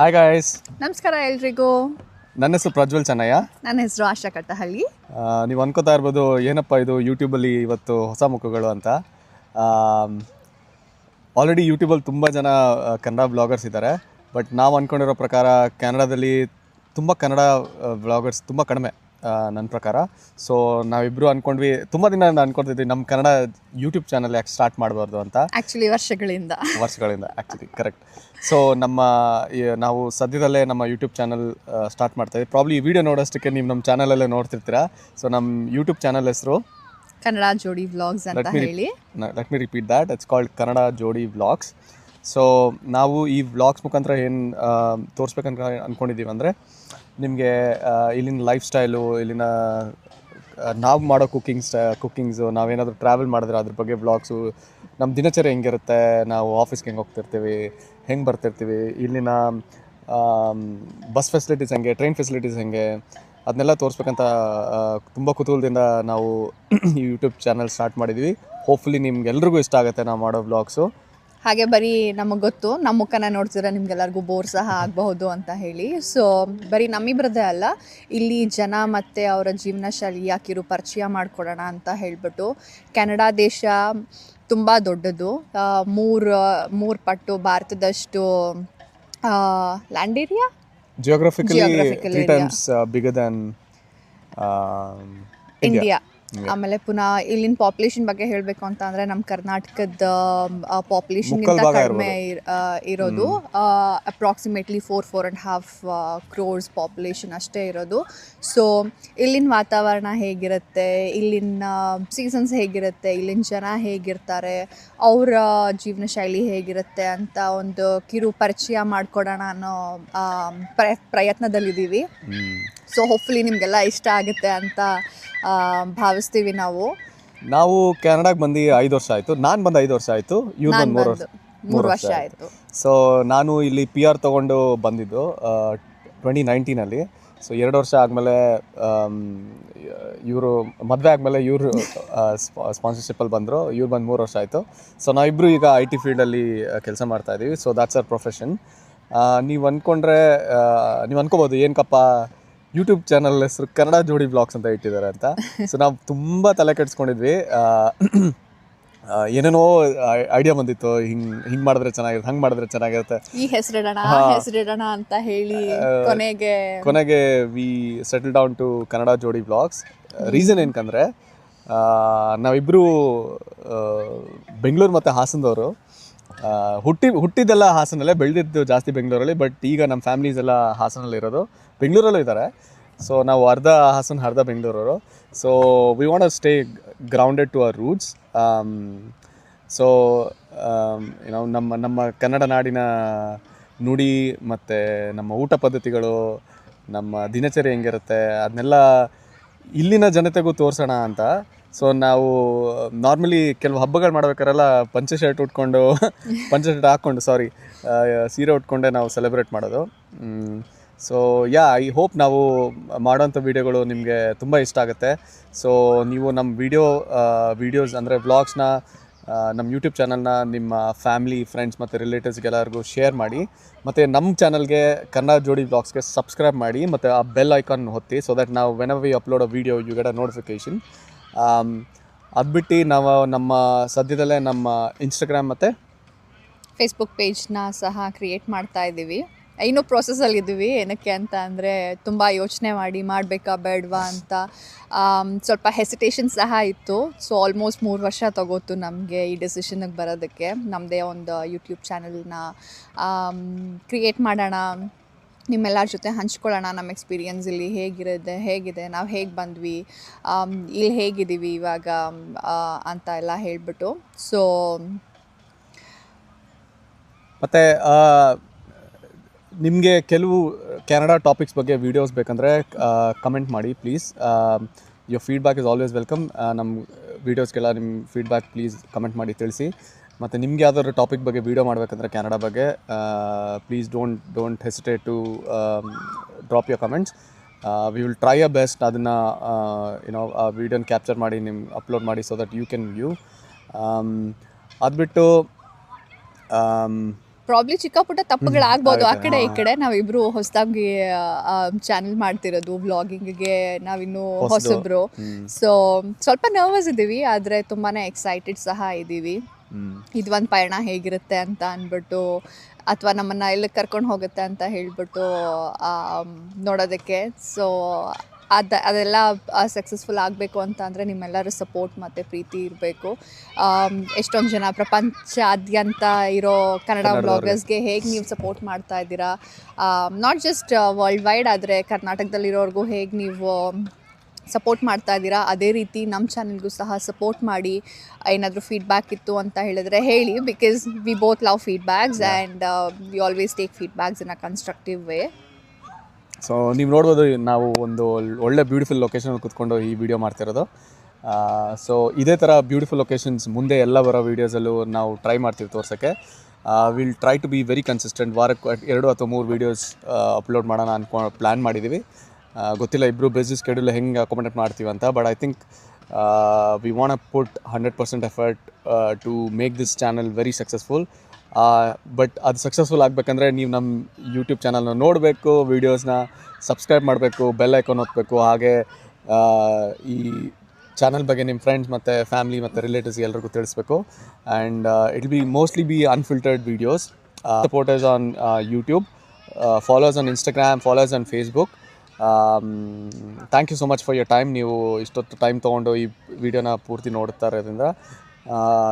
Hi guys ನಮಸ್ಕಾರ ಎಲ್ರಿಗೂ. ನನ್ನ ಹೆಸರು ಪ್ರಜ್ವಲ್ ಚೆನ್ನಯ್ಯ. ನನ್ನ ಹೆಸರು ಆಶಾ ಕಟ್ಟಹಳ್ಳಿ. ನೀವು ಅನ್ಕೋತಾ ಇರ್ಬೋದು ಏನಪ್ಪ ಇದು ಯೂಟ್ಯೂಬಲ್ಲಿ ಇವತ್ತು ಹೊಸ ಮುಖಗಳು ಅಂತ. ಆಲ್ರೆಡಿ ಯೂಟ್ಯೂಬಲ್ಲಿ ತುಂಬ ಜನ ಕನ್ನಡ ಬ್ಲಾಗರ್ಸ್ ಇದ್ದಾರೆ. ಬಟ್ ನಾವು ಅಂದ್ಕೊಂಡಿರೋ ಪ್ರಕಾರ ಕನ್ನಡದಲ್ಲಿ ತುಂಬ ಕನ್ನಡ ಬ್ಲಾಗರ್ಸ್ ತುಂಬ ಕಡಿಮೆ. ನನ್ನ ಪ್ರಕಾರ. ಸೊ ನಾವಿಬ್ರು ಅನ್ಕೊಂಡ್ವಿ ತುಂಬಾ ದಿನ ಅನ್ಕೊಂತಿದ್ವಿ ನಮ್ಮ ಕನ್ನಡ ಯೂಟ್ಯೂಬ್ ಚಾನಲ್ ಯಾಕೆ ಸ್ಟಾರ್ಟ್ ಮಾಡಬಾರ್ದು ಅಂತ. ಆ್ಯಕ್ಚುಲಿ ವರ್ಷಗಳಿಂದ. ವರ್ಷಗಳಿಂದ ಆ್ಯಕ್ಚುಲಿ ಕರೆಕ್ಟ್ ಸೊ ನಮ್ಮ ನಾವು ಸದ್ಯದಲ್ಲೇ ನಮ್ಮ ಯೂಟ್ಯೂಬ್ ಚಾನಲ್ ಸ್ಟಾರ್ಟ್ ಮಾಡ್ತಾ ಇದ್ದೀವಿ ಪ್ರಾಬ್ಲಿ ಈ ವಿಡಿಯೋ ನೋಡೋಷ್ಟಕ್ಕೆ ನೀವು ನಮ್ಮ ಚಾನಲಲ್ಲೇ ನೋಡ್ತಿರ್ತೀರಾ? ಸೊ ನಮ್ಮ ಯೂಟ್ಯೂಬ್ ಚಾನಲ್ ಹೆಸರು ಕನ್ನಡ ಜೋಡಿ ವ್ಲಾಗ್ಸ್ ಅಂತ ಹೇಳಿ. Let me repeat that it's called Kannada Jodi vlogs so ನಾವು ಈ ವ್ಲಾಗ್ಸ್ ಮುಖಾಂತರ ಏನು ತೋರಿಸ್ಬೇಕಂತ ಅಂದ್ಕೊಂಡಿದ್ದೀವಿ ಅಂದರೆ, ನಿಮಗೆ ಇಲ್ಲಿನ ಲೈಫ್ ಸ್ಟೈಲು ಇಲ್ಲಿನ ನಾವು ಮಾಡೋ ಕುಕ್ಕಿಂಗ್ ಸ್ಟ ಕುಕ್ಕಿಂಗ್ಸು ನಾವೇನಾದರೂ ಟ್ರಾವೆಲ್ ಮಾಡಿದ್ರೆ ಅದ್ರ ಬಗ್ಗೆ ವ್ಲಾಗ್ಸು ನಮ್ಮ ದಿನಚರಿ ಹೆಂಗಿರುತ್ತೆ, ನಾವು ಆಫೀಸ್ಗೆ ಹೆಂಗೆ ಹೋಗ್ತಿರ್ತೀವಿ, ಹೆಂಗೆ ಬರ್ತಿರ್ತೀವಿ, ಇಲ್ಲಿನ ಬಸ್ ಫೆಸಿಲಿಟೀಸ್ ಹೆಂಗೆ ಟ್ರೈನ್ ಫೆಸಿಲಿಟೀಸ್ ಹೆಂಗೆ ಅದನ್ನೆಲ್ಲ ತೋರಿಸ್ಬೇಕಂತ ತುಂಬ ಕುತೂಹಲದಿಂದ ನಾವು ಈ ಯೂಟ್ಯೂಬ್ ಚಾನಲ್ ಸ್ಟಾರ್ಟ್ ಮಾಡಿದ್ವಿ. ಹೋಪ್ಫುಲಿ ನಿಮ್ಗೆಲ್ರಿಗೂ ಇಷ್ಟ ಆಗುತ್ತೆ ನಾವು ಮಾಡೋ ವ್ಲಾಗ್ಸು ಹಾಗೆ ಬರೀ ನಮಗೆ ಗೊತ್ತು ನಮ್ಮ ಮುಖನ ನೋಡ್ತಿದ್ರೆ ನಿಮ್ಗೆಲ್ಲರಿಗೂ ಬೋರ್ ಸಹ ಆಗಬಹುದು ಅಂತ ಹೇಳಿ. ಸೊ ಬರೀ ನಮ್ಮಿಬ್ರದ್ದೇ ಅಲ್ಲ ಇಲ್ಲಿ ಜನ ಮತ್ತು ಅವರ ಜೀವನ ಶೈಲಿ ಯಾಕಿರು ಪರಿಚಯ ಮಾಡಿಕೊಡೋಣ ಅಂತ ಹೇಳಿಬಿಟ್ಟು ಕೆನಡಾ ದೇಶ ತುಂಬ ದೊಡ್ಡದು. ಮೂರು ಮೂರು ಪಟ್ಟು ಭಾರತದಷ್ಟು land area geographically three. Times bigger India ಆಮೇಲೆ ಪುನಃ ಇಲ್ಲಿನ ಪಾಪ್ಯುಲೇಷನ್ ಬಗ್ಗೆ ಹೇಳಬೇಕು ಅಂತ ಅಂದ್ರೆ ನಮ್ಮ ಕರ್ನಾಟಕದ ಪಾಪ್ಯುಲೇಷನ್ ಕಡಿಮೆ ಇರೋದು approximately four four and half crores population ಅಷ್ಟೇ ಇರೋದು. ಸೊ ಇಲ್ಲಿನ ವಾತಾವರಣ ಹೇಗಿರುತ್ತೆ ಇಲ್ಲಿನ ಸೀಸನ್ಸ್ ಹೇಗಿರುತ್ತೆ ಇಲ್ಲಿನ ಜನ ಹೇಗಿರ್ತಾರೆ ಅವರ ಜೀವನ ಶೈಲಿ ಹೇಗಿರುತ್ತೆ ಅಂತ ಒಂದು ಕಿರು ಪರಿಚಯ ಮಾಡಿಕೊಡೋಣ ಅನ್ನೋ ಪ್ರಯತ್ನದಲ್ಲಿದ್ದೀವಿ. ಸೊ ಹೋಪ್ಫುಲಿ ನಿಮಗೆಲ್ಲ ಇಷ್ಟ ಆಗುತ್ತೆ ಅಂತ ಭಾವಿಸ್ತೀವಿ ನಾವು. ನಾವು ಕೆನಡಾಗೆ ಬಂದು ಐದು ವರ್ಷ ಆಯಿತು. ನಾನು ಬಂದು ಐದು ವರ್ಷ ಆಯಿತು. ಇವ್ರು ನಾನು ಬಂದು ಮೂರು ವರ್ಷ ಮೂರು ವರ್ಷ ಆಯಿತು. ಸೊ ನಾನು ಇಲ್ಲಿ ಪಿ ಆರ್ ತೊಗೊಂಡು ಬಂದಿದ್ದು ಟ್ವೆಂಟಿ ನೈನ್ಟೀನಲ್ಲಿ ಸೊ ಎರಡು ವರ್ಷ ಆದಮೇಲೆ ಇವರು ಮದುವೆ ಆದಮೇಲೆ ಇವರು ಸ್ಪಾನ್ಸರ್ಶಿಪ್ಪಲ್ಲಿ ಬಂದರು. ಇವ್ರು ಬಂದು ಮೂರು ವರ್ಷ ಆಯಿತು. ಸೊ ನಾವಿಬ್ಬರು ಈಗ ಐ ಟಿ ಫೀಲ್ಡಲ್ಲಿ ಕೆಲಸ ಮಾಡ್ತಾಯಿದ್ದೀವಿ ಸೊ ದಾಟ್ಸ್ ಅವರ್ ಪ್ರೊಫೆಷನ್ ನೀವು ಅಂದ್ಕೊಂಡ್ರೆ ನೀವು ಅನ್ಕೋಬೋದು ಏನಕ್ಕಪ್ಪ ಯೂಟ್ಯೂಬ್ ಚಾನಲ್ ಹೆಸರು ಕನ್ನಡ ಜೋಡಿ ಬ್ಲಾಗ್ಸ್ ಅಂತ ಇಟ್ಟಿದ್ದಾರೆ ಅಂತ. ಸೊ ನಾವು ತುಂಬ ತಲೆ ಕೆಡಿಸ್ಕೊಂಡಿದ್ವಿ. ಏನೇನೋ ಐಡಿಯಾ ಬಂದಿತ್ತು. ಹಿಂಗೆ ಹಿಂಗೆ ಮಾಡಿದ್ರೆ ಚೆನ್ನಾಗಿರುತ್ತೆ ಹಂಗೆ ಮಾಡಿದ್ರೆ ಚೆನ್ನಾಗಿರುತ್ತೆ. ಈ ಹೆಸರಿಡೋಣ ಅಂತ ಹೇಳಿ ಕೊನೆಗೆ ಕೊನೆಗೆ we settle down to Kannada Jodi blogs reason ಏನಕ್ಕಂದ್ರೆ ನಾವಿಬ್ಬರು ಬೆಂಗಳೂರು ಮತ್ತು ಹಾಸನದವರು. ಹುಟ್ಟಿ, ಹುಟ್ಟಿದ್ದೆಲ್ಲ ಹಾಸನಲ್ಲೇ, ಬೆಳೆದಿದ್ದು ಜಾಸ್ತಿ ಬೆಂಗಳೂರಲ್ಲಿ ಬಟ್ ಈಗ ನಮ್ಮ ಫ್ಯಾಮಿಲೀಸ್ ಎಲ್ಲ ಹಾಸನಲ್ಲಿರೋದು ಬೆಂಗಳೂರಲ್ಲೂ ಇದ್ದಾರೆ. ಸೊ ನಾವು ಅರ್ಧ ಹಾಸನ, ಅರ್ಧ ಬೆಂಗಳೂರವರು. So we want stay grounded to our roots so ನಾವು ನಮ್ಮ ನಮ್ಮ ಕನ್ನಡ ನಾಡಿನ ನುಡಿ ಮತ್ತು ನಮ್ಮ ಊಟ ಪದ್ಧತಿಗಳು, ನಮ್ಮ ದಿನಚರಿ ಹೆಂಗಿರುತ್ತೆ, ಅದನ್ನೆಲ್ಲ ಇಲ್ಲಿನ ಜನತೆಗೂ ತೋರಿಸೋಣ ಅಂತ ಸೊ ನಾವು ನಾರ್ಮಲಿ ಕೆಲವು ಹಬ್ಬಗಳು ಮಾಡ್ಬೇಕಾರೆಲ್ಲ ಪಂಚೆ ಶರ್ಟ್ ಉಟ್ಕೊಂಡು ಪಂಚೆ ಶರ್ಟ್ ಹಾಕ್ಕೊಂಡು ಸಾರಿ ಸೀರೆ ಉಟ್ಕೊಂಡೆ ನಾವು ಸೆಲೆಬ್ರೇಟ್ ಮಾಡೋದು. ಸೊ ಯಾ ಐ ಹೋಪ್ ನಾವು ಮಾಡೋಂಥ ವೀಡಿಯೋಗಳು ನಿಮಗೆ ತುಂಬ ಇಷ್ಟ ಆಗುತ್ತೆ. ಸೊ ನೀವು ನಮ್ಮ ವಿಡಿಯೋ ವೀಡಿಯೋಸ್ ಅಂದರೆ ವ್ಲಾಗ್ಸ್ನ ನಮ್ಮ ಯೂಟ್ಯೂಬ್ ಚಾನಲ್ನ ನಿಮ್ಮ ಫ್ಯಾಮಿಲಿ ಫ್ರೆಂಡ್ಸ್ ಮತ್ತು ರಿಲೇಟಿವ್ಸ್ಗೆಲ್ಲರಿಗೂ ಶೇರ್ ಮಾಡಿ ಮತ್ತು ನಮ್ಮ ಚಾನಲ್ಗೆ ಕನ್ನಡ ಜೋಡಿ ಬ್ಲಾಗ್ಸ್ಗೆ ಸಬ್ಸ್ಕ್ರೈಬ್ ಮಾಡಿ ಮತ್ತು ಆ ಬೆಲ್ ಐಕಾನ್ ಹೊತ್ತಿ ಸೊ ದ್ಯಾಟ್ ನಾವು when we upload a video you get a notification ಅದು ಬಿಟ್ಟು ನಾವು ನಮ್ಮ ಸದ್ಯದಲ್ಲೇ ನಮ್ಮ ಇನ್ಸ್ಟಾಗ್ರಾಮ್ ಮತ್ತು ಫೇಸ್ಬುಕ್ ಪೇಜ್ನ ಸಹ ಕ್ರಿಯೇಟ್ ಮಾಡ್ತಾ ಇದ್ದೀವಿ. ಇನ್ನೂ ಪ್ರೋಸೆಸಲ್ಲಿ ಇದ್ದೀವಿ. ಏನಕ್ಕೆ ಅಂತ ಅಂದರೆ ತುಂಬ ಯೋಚನೆ ಮಾಡಿ ಮಾಡಬೇಕಾ ಬೇಡವಾ ಅಂತ. ಸ್ವಲ್ಪ ಹೆಸಿಟೇಷನ್ ಸಹ ಇತ್ತು. ಸೊ ಆಲ್ಮೋಸ್ಟ್ ಮೂರು ವರ್ಷ ತಗೋತು ನಮಗೆ ಈ ಡೆಸಿಷನಿಗೆ ಬರೋದಕ್ಕೆ. ನಮ್ಮದೇ ಒಂದು ಯೂಟ್ಯೂಬ್ ಚಾನಲ್ನ ಕ್ರಿಯೇಟ್ ಮಾಡೋಣ ನಿಮ್ಮೆಲ್ಲರ ಜೊತೆ ಹಂಚ್ಕೊಳ್ಳೋಣ ನಮ್ಮ ಎಕ್ಸ್ಪೀರಿಯನ್ಸ್ ಇಲ್ಲಿ ಹೇಗಿರುತ್ತೆ ಹೇಗಿದೆ, ನಾವು ಹೇಗೆ ಬಂದ್ವಿ ಇಲ್ಲಿ ಹೇಗಿದ್ದೀವಿ ಇವಾಗ ಅಂತ ಎಲ್ಲ ಹೇಳಿಬಿಟ್ಟು. ಸೊ ಮತ್ತು ನಿಮಗೆ ಕೆಲವು ಕೆನಡಾ ಟಾಪಿಕ್ಸ್ ಬಗ್ಗೆ ವೀಡಿಯೋಸ್ ಬೇಕಂದರೆ ಕಮೆಂಟ್ ಮಾಡಿ please your feedback is always welcome ನಮ್ಮ ವೀಡಿಯೋಸ್ಗೆಲ್ಲ ನಿಮ್ಮ ಫೀಡ್ಬ್ಯಾಕ್ ಪ್ಲೀಸ್ ಕಮೆಂಟ್ ಮಾಡಿ ತಿಳಿಸಿ. ಮತ್ತು ನಿಮ್ಗೆ ಯಾವ್ದಾದ್ರು ಟಾಪಿಕ್ ಬಗ್ಗೆ ವೀಡಿಯೋ ಮಾಡಬೇಕಂದ್ರೆ ಕೆನಡಾ ಬಗ್ಗೆ please don't don't hesitate to drop your comments we will try a best ಅದನ್ನು ಏನೋ ಆ ವೀಡಿಯೋನ ಕ್ಯಾಪ್ಚರ್ ಮಾಡಿ ನಿಮ್ಮ ಅಪ್ಲೋಡ್ ಮಾಡಿ so that you can view ಅದು ಬಿಟ್ಟು ಪ್ರಾಬ್ಲಿ ಚಿಕ್ಕ ಪುಟ್ಟ ತಪ್ಪುಗಳಾಗ್ಬೋದು ಆ ಕಡೆ ಈ ಕಡೆ ನಾವಿಬ್ರು ಹೊಸದಾಗಿ ಚಾನೆಲ್ ಮಾಡ್ತಿರೋದು ವ್ಲಾಗಿಂಗ್ಗೆ ನಾವಿನ್ನು. ಹೊಸಬ್ರು. ಸೊ ಸ್ವಲ್ಪ ನರ್ವಸ್ ಇದ್ದೀವಿ ಆದರೆ ತುಂಬಾ ಎಕ್ಸೈಟೆಡ್ ಸಹ ಇದ್ದೀವಿ. ಇದು ಒಂದು ಪಯಣ ಹೇಗಿರುತ್ತೆ ಅಂತ ಅಂದ್ಬಿಟ್ಟು ಅಥವಾ ನಮ್ಮನ್ನು ಎಲ್ಲಿ ಕರ್ಕೊಂಡು ಹೋಗುತ್ತೆ ಅಂತ ಹೇಳ್ಬಿಟ್ಟು ನೋಡೋದಕ್ಕೆ. ಸೊ ಅದ ಅದೆಲ್ಲ ಸಕ್ಸಸ್ಫುಲ್ ಆಗಬೇಕು ಅಂತ ಅಂದರೆ ನಿಮ್ಮೆಲ್ಲರ ಸಪೋರ್ಟ್ ಮತ್ತು ಪ್ರೀತಿ ಇರಬೇಕು. ಎಷ್ಟೊಂದು ಜನ ಪ್ರಪಂಚಾದ್ಯಂತ ಇರೋ ಕನ್ನಡ. ಬ್ಲಾಗರ್ಸ್ಗೆ ಹೇಗೆ ನೀವು ಸಪೋರ್ಟ್ ಮಾಡ್ತಾ ಇದ್ದೀರಾ? ನಾಟ್ ಜಸ್ಟ್ ವರ್ಲ್ಡ್ ವೈಡ್ ಆದರೆ ಕರ್ನಾಟಕದಲ್ಲಿರೋರ್ಗೂ ಹೇಗೆ ನೀವು ಸಪೋರ್ಟ್ ಮಾಡ್ತಾ ಇದ್ದೀರಾ? ಅದೇ ರೀತಿ ನಮ್ಮ ಚಾನಲ್ಗೂ ಸಹ ಸಪೋರ್ಟ್ ಮಾಡಿ ಏನಾದರೂ ಫೀಡ್ಬ್ಯಾಕ್ ಇತ್ತು ಅಂತ ಹೇಳಿದ್ರೆ ಹೇಳಿ because we both love feedbacks and we always take feedbacks in a constructive way so ನೀವು ನೋಡ್ಬೋದು ನಾವು ಒಂದು ಒಳ್ಳೆ ಬ್ಯೂಟಿಫುಲ್ ಲೊಕೇಶನಲ್ಲಿ ಕುತ್ಕೊಂಡು ಈ ವಿಡಿಯೋ ಮಾಡ್ತಿರೋದು ಸೊ ಇದೇ ಥರ ಬ್ಯೂಟಿಫುಲ್ ಲೊಕೇಶನ್ಸ್ ಮುಂದೆ ಎಲ್ಲ ಬರೋ ವೀಡಿಯೋಸಲ್ಲೂ ನಾವು ಟ್ರೈ ಮಾಡ್ತೀವಿ ತೋರ್ಸೋಕ್ಕೆ. Will try to be very consistent ವಾರಕ್ಕೆ ಎರಡು ಅಥವಾ ಮೂರು ವೀಡಿಯೋಸ್ ಅಪ್ಲೋಡ್ ಮಾಡೋಣ ಅನ್ಕೊ ಪ್ಲ್ಯಾನ್ ಮಾಡಿದ್ದೀವಿ ಗೊತ್ತಿಲ್ಲ ಇಬ್ಬರು ಬೇಸಿಸ್ ಸ್ಕೆಡ್ಯೂಲ್ ಹೆಂಗೆ ಅಕೊಮಡೇಟ್ ಮಾಡ್ತೀವಿ ಅಂತ but I think we want put hundred percent effort to make this channel very successful but ಅದು ಸಕ್ಸಸ್ಫುಲ್ ಆಗಬೇಕಂದ್ರೆ ನೀವು ನಮ್ಮ ಯೂಟ್ಯೂಬ್ ಚಾನಲ್ನ ನೋಡಬೇಕು ವೀಡಿಯೋಸ್ನ ಸಬ್ಸ್ಕ್ರೈಬ್ ಮಾಡಬೇಕು ಬೆಲ್ ಐಕಾನ್ ಓದಬೇಕು ಹಾಗೆ ಈ ಚಾನಲ್ ಬಗ್ಗೆ ನಿಮ್ಮ ಫ್ರೆಂಡ್ಸ್ ಮತ್ತು ಫ್ಯಾಮಿಲಿ ಮತ್ತು ರಿಲೇಟಿವ್ಸ್ ಎಲ್ರಿಗೂ ತಿಳಿಸ್ಬೇಕು. And it be mostly be unfiltered videos supporters on YouTube followers on Instagram followers on Facebook thank you so much for your time ನೀವು ಇಷ್ಟೊತ್ತು ಟೈಮ್ ತೊಗೊಂಡು ಈ ವಿಡಿಯೋನ ಪೂರ್ತಿ ನೋಡ್ತಾ ಇರೋದ್ರಿಂದ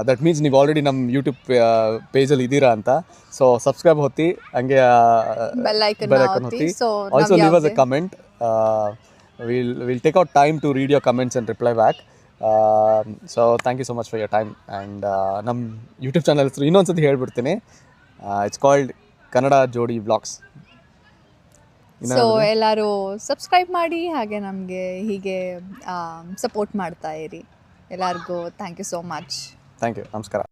ದಟ್ ಮೀನ್ಸ್ ನೀವು ಆಲ್ರೆಡಿ ನಮ್ಮ ಯೂಟ್ಯೂಬ್ ಪೇಜಲ್ಲಿ ಇದ್ದೀರಾ ಅಂತ. ಸೊ ಸಬ್ಸ್ಕ್ರೈಬ್ ಹೊತ್ತಿ ಹಂಗೆ Bell ಬೆಲ್ನ ಐಕನ್ ಒತ್ತಿ. ಹೊತ್ತಿ also leave us a comment will will take out time to read your comments and reply back so thank you so much for your time and ನಮ್ಮ YouTube channel ಹೆಸರು ಇನ್ನೊಂದು ಸತಿ ಹೇಳ್ಬಿಡ್ತೀನಿ it's called Kannada Jodi blogs so ಎಲ್ಲರೂ subscribe ಮಾಡಿ ಹಾಗೆ ನಮಗೆ ಹೀಗೆ ಸಪೋರ್ಟ್ ಮಾಡ್ತಾ ಇರಿ. ಎಲ್ಲರಿಗೂ thank you so much thank you ನಮಸ್ಕಾರ.